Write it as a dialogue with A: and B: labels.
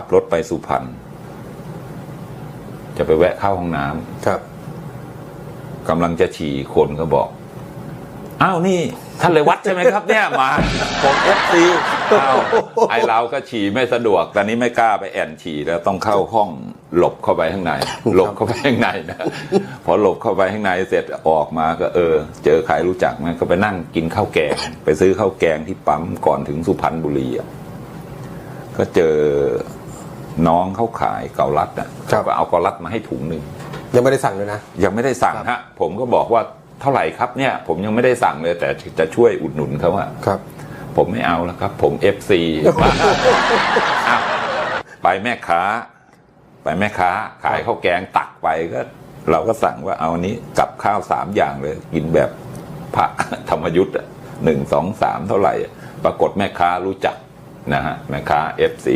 A: ขับรถไปสุพรรณจะไปแวะเข้าห้องน้ำ
B: ครับ
A: กำลังจะฉี่คนก็บอก อ้าวนี่ท่านเลยวัดใช่ไหมครับ เนี่ยมาผมเอฟซีอ้าวไอเราก็ฉี่ไม่สะดวกตอนนี้ไม่กล้าไปแอนฉี่แล้วต้องเข้าห้องหลบเข้าไปข้างใน หลบเข้าไปข้างในนะพอหลบเข้าไปข้างในเสร็จออกมาก็ เออ เจอใครรู้จักไหมก็ไปนั่งกินข้าวแกง ไปซื้อข้าวแกงที่ปั๊มก่อนถึงสุพรรณบุรีอะก็เจอ น้องเขาขายเกาลัดอะ
B: ครับ
A: เขาก็เอาเกาลัดมาให้ถุงหนึ่ง
B: ยังไม่ได้สั่งเลยนะ
A: ยังไม่ได้สั่งฮะผมก็บอกว่าเท่าไหร่ครับเนี่ย ผมยังไม่ได้สั่งเลยแต่จะช่วยอุดหนุนเขาอะ
B: ครับ
A: ผมไม่เอาแล้วครับ ผม FC อะไปแม่ค้า ไปแม่ค้า ขายข้าวแกงตักไปก็ เราก็สั่งว่าเอาอันนี้กับข้าวสามอย่างเลย กินแบบพระธรรมยุทธ์อะหนึ่งสองสามเท่าไหร่อะปรากฏแม่ค้ารู้จักนะฮะแม่ค้า FC